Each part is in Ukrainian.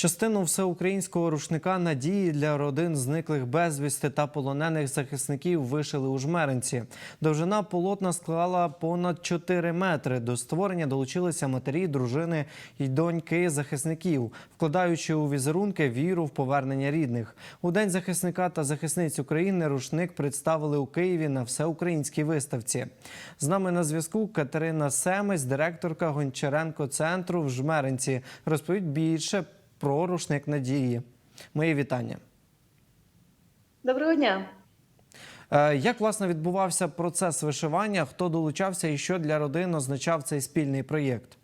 Частину всеукраїнського рушника надії для родин зниклих безвісти та полонених захисників вишили у жмеринці. Довжина полотна склала понад 4 метри. До створення долучилися матері, дружини і доньки захисників, вкладаючи у візерунки віру в повернення рідних. У день захисника та захисниць України рушник представили у Києві на всеукраїнській виставці. З нами на зв'язку Катерина Семець, директорка Гончаренко центру в Жмеринці. Розповідь більше про рушник надії. Мої вітання. Доброго дня. Е, Як власне відбувався процес вишивання? Хто долучався і що для родин означав цей спільний проєкт?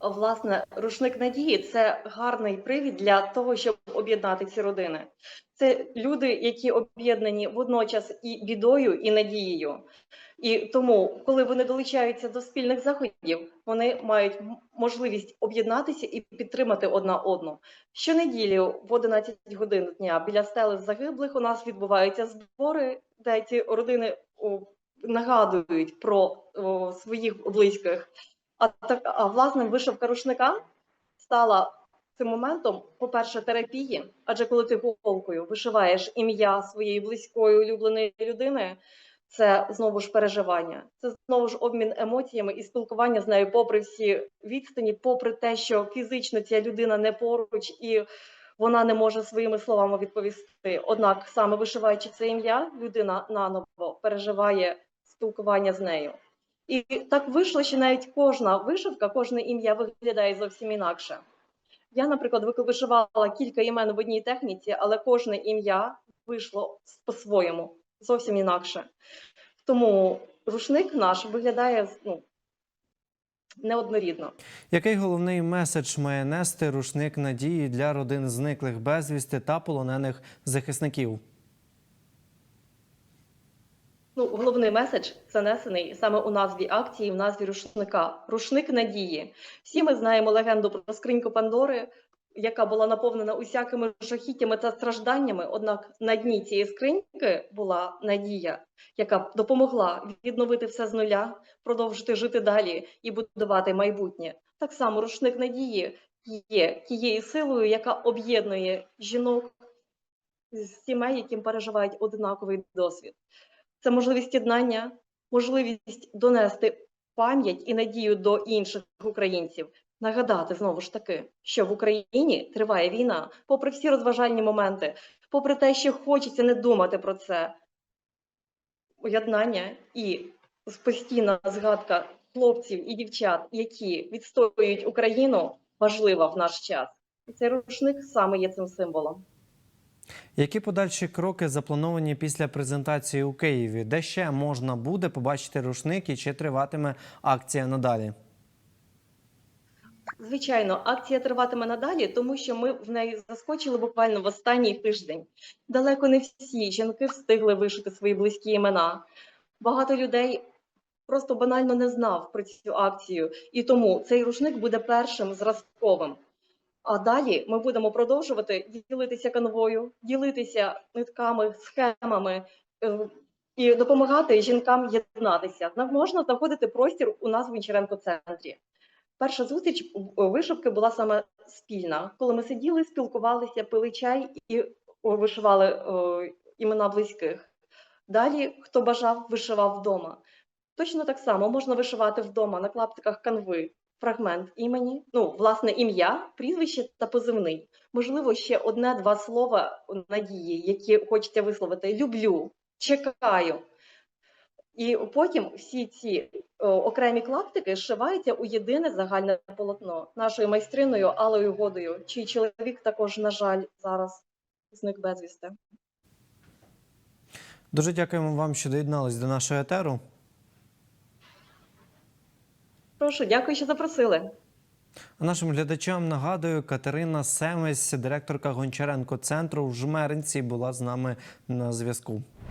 Власне, рушник надії це гарний привід для того, щоб об'єднати ці родини. Це люди, які об'єднані водночас і бідою, і надією. І тому, коли вони долучаються до спільних заходів, вони мають можливість об'єднатися і підтримати одна одну. Щонеділі в 11 годин дня біля стели загиблих у нас відбуваються збори, де ці родини нагадують про о, своїх близьких. А так, а власне вишивка рушника стала цим моментом, по-перше, терапії, адже коли ти голкою вишиваєш ім'я своєї близької улюбленої людини, це знову ж переживання, це знову ж обмін емоціями і спілкування з нею, попри всі відстані, попри те, що фізично ця людина не поруч і вона не може своїми словами відповісти. Однак, саме вишиваючи це ім'я, людина наново переживає спілкування з нею. І так вийшло, що навіть кожна вишивка, кожне ім'я виглядає зовсім інакше. Я, наприклад, ви- вишивала кілька імен в одній техніці, але кожне ім'я вийшло по-своєму, зовсім інакше. Тому рушник наш виглядає ну, неоднорідно. Який головний меседж має нести рушник надії для родин зниклих безвісти та полонених захисників? Ну, головний меседж занесений саме у назві акції, в назві рушника. Рушник надії. Всі ми знаємо легенду про скриньку Пандори, яка була наповнена усякими жахіттями та стражданнями. Однак на дні цієї скриньки була надія, яка допомогла відновити все з нуля, продовжити жити далі і будувати майбутнє. Так само рушник надії є тією силою, яка об'єднує жінок з сімей, яким переживають однаковий досвід. Це можливість єднання, можливість донести пам'ять і надію до інших українців. Нагадати знову ж таки, що в Україні триває війна, попри всі розважальні моменти, попри те, що хочеться не думати про це. Єднання і постійна згадка хлопців і дівчат, які відстоюють Україну, важлива в наш час. І цей рушник саме є цим символом. Які подальші кроки заплановані після презентації у Києві? Де ще можна буде побачити рушник і чи триватиме акція надалі? Звичайно, акція триватиме надалі, тому що ми в неї заскочили буквально в останній тиждень. Далеко не всі жінки встигли вишити свої близькі імена. Багато людей просто банально не знав про цю акцію, і тому цей рушник буде першим зразковим. А далі ми будемо продовжувати ділитися канвою, ділитися нитками, схемами е, і допомагати жінкам єднатися. Нам можна знаходити простір у нас в Гончаренко центрі. Перша зустріч у- вишивки була саме спільна, коли ми сиділи, спілкувалися, пили чай і вишивали о, імена близьких. Далі, хто бажав, вишивав вдома. Точно так само можна вишивати вдома на клаптиках канви фрагмент імені, ну, власне, ім'я, прізвище та позивний. Можливо, ще одне-два слова надії, які хочеться висловити. Люблю, чекаю. І потім всі ці о, окремі клаптики зшиваються у єдине загальне полотно нашою майстриною Алою Годою, чий чоловік також, на жаль, зараз зник безвісти. Дуже дякуємо вам, що доєднались до нашого етеру. Прошу, дякую, що запросили. Нашим глядачам нагадую, Катерина Семесь, директорка Гончаренко центру в Жмеринці, була з нами на зв'язку.